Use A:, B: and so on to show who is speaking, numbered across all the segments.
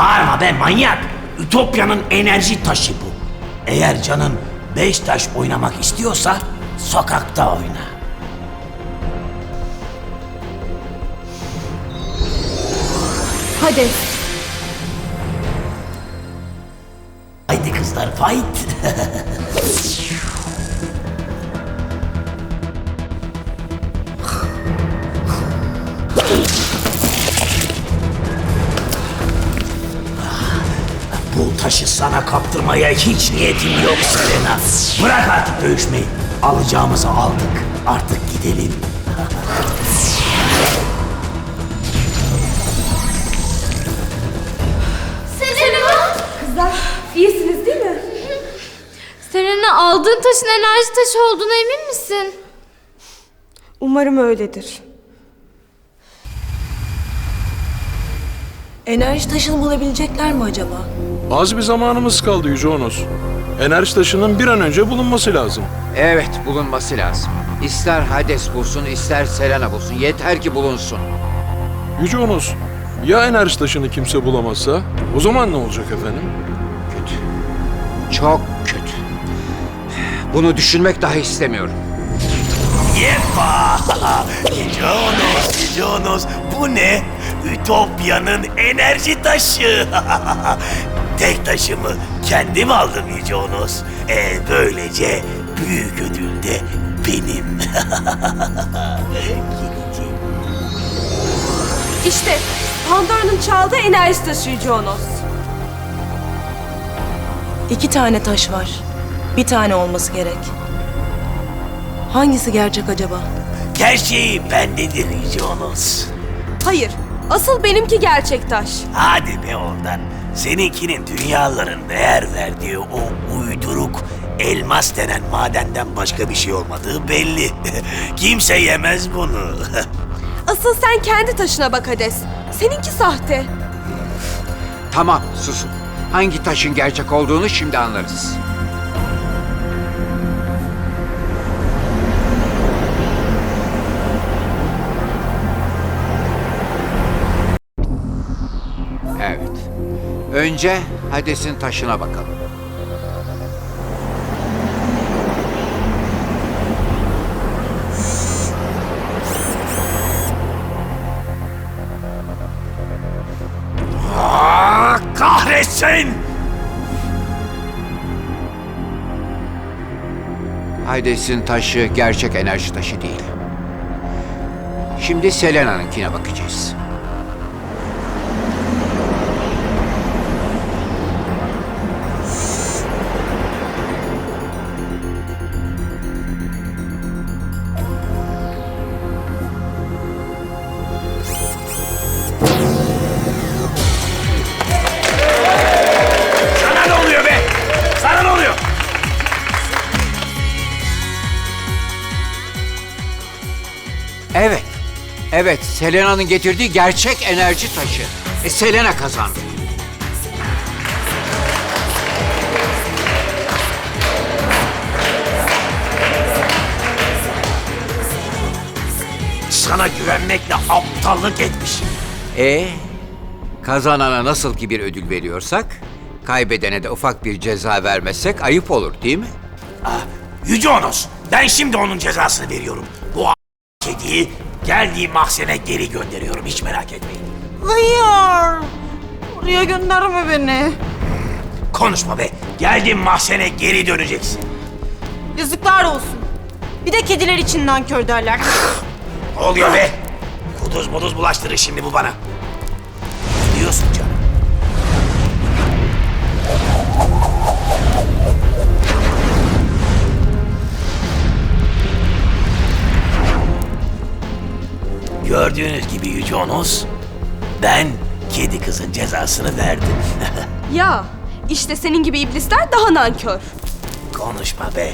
A: Bağırma be manyak. Ütopya'nın enerji taşı bu. Eğer canın beş taş oynamak istiyorsa sokakta oyna.
B: Hadi.
A: Haydi kızlar fight. sana kaptırmaya hiç niyetim yok Selena. Bırak artık dövüşmeyi. Alacağımızı aldık. Artık gidelim.
C: Selena!
B: Kızlar iyisiniz değil mi?
C: Selena aldığın taşın enerji taşı olduğuna emin misin?
B: Umarım öyledir.
D: Enerji taşını bulabilecekler mi acaba?
E: Az bir zamanımız kaldı Yüce Onos. Enerji taşının bir an önce bulunması lazım.
F: Evet, bulunması lazım. İster Hades bulsun, ister Selena bulsun. Yeter ki bulunsun.
E: Yüce Onos, ya enerji taşını kimse bulamazsa? O zaman ne olacak efendim?
F: Kötü. Çok kötü. Bunu düşünmek dahi istemiyorum.
A: Yepa! Jonos, Jonos bu ne? Ütopya'nın enerji taşı. Tek taşımı kendim aldım Jonos. E, böylece büyük ödül de benim.
B: İşte Pandora'nın çaldığı enerji taşı Yüce Onos.
D: İki tane taş var. Bir tane olması gerek. Hangisi gerçek acaba?
A: Gerçeği bendedir Jonos.
B: Hayır. Asıl benimki gerçek taş.
A: Hadi be oradan. Seninkinin dünyaların değer verdiği o uyduruk elmas denen madenden başka bir şey olmadığı belli. Kimse yemez bunu.
B: Asıl sen kendi taşına bak Hades. Seninki sahte.
F: Tamam, susun. Hangi taşın gerçek olduğunu şimdi anlarız. Önce Hades'in taşına bakalım.
A: Aa, kahretsin!
F: Hades'in taşı gerçek enerji taşı değil. Şimdi Selena'nınkine bakacağız. Evet. Evet, Selena'nın getirdiği gerçek enerji taşı. E, Selena kazandı.
A: Sana güvenmekle aptallık etmişim.
F: E kazanana nasıl ki bir ödül veriyorsak, kaybedene de ufak bir ceza vermezsek ayıp olur değil mi?
A: Ah, Yüce Onos, ben şimdi onun cezasını veriyorum. Bu kediyi geldiği mahzene geri gönderiyorum, hiç merak etmeyin.
G: Hayır. Oraya gönderme beni.
A: Konuşma be, geldiğin mahzene geri döneceksin.
G: Yazıklar olsun. Bir de kediler için nankör derler.
A: Ne oluyor be? Kuduz muduz bulaştırır şimdi bu bana. Biliyorsun canım. Gördüğünüz gibi Yüce Onos, ben kedi kızın cezasını verdim.
B: Ya işte senin gibi iblisler daha nankör.
A: Konuşma be.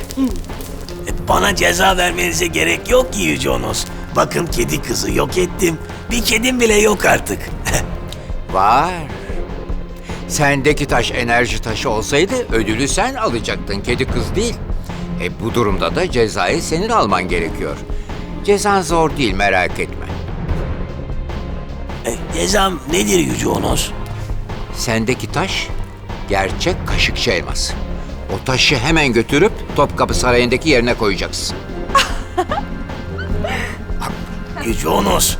A: E, Bana ceza vermenize gerek yok ki Yüce Onos. Bakın kedi kızı yok ettim. Bir kedim bile yok artık.
F: Var. Sendeki taş enerji taşı olsaydı ödülü sen alacaktın, kedi kız değil. E bu durumda da cezayı senin alman gerekiyor. Cezan zor değil, merak etme.
A: E, cezam nedir Yüce Onos?
F: Sendeki taş gerçek kaşıkçı elması. O taşı hemen götürüp Topkapı Sarayı'ndaki yerine koyacaksın.
A: Yüce Onos,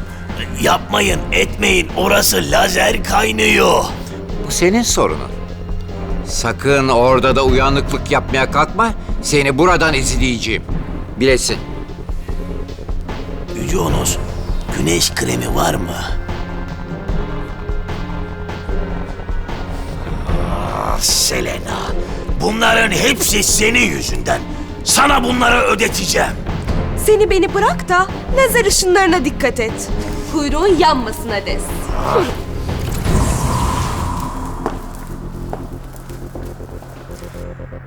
A: yapmayın, etmeyin. Orası lazer kaynıyor.
F: Bu senin sorunun. Sakın orada da uyanıklık yapmaya kalkma. Seni buradan izleyeceğim. Bilesin.
A: Yüce Onos, güneş kremi var mı? Ah, Selena, bunların hepsi senin yüzünden. Sana bunları ödeteceğim.
B: Seni beni bırak da lazer ışınlarına dikkat et. Kuyruğun yanmasın Hades.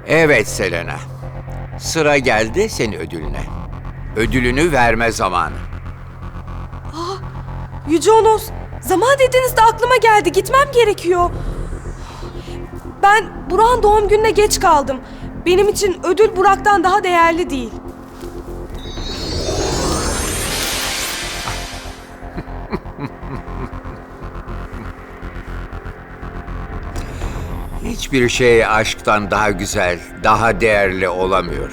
F: Evet Selena. Sıra geldi senin ödülüne. Ödülünü verme zamanı.
B: Yüce Onos, zaman dediğinizde aklıma geldi. Gitmem gerekiyor. Ben Burak'ın doğum gününe geç kaldım. Benim için ödül Burak'tan daha değerli değil.
F: Hiçbir şey aşktan daha güzel, daha değerli olamıyor.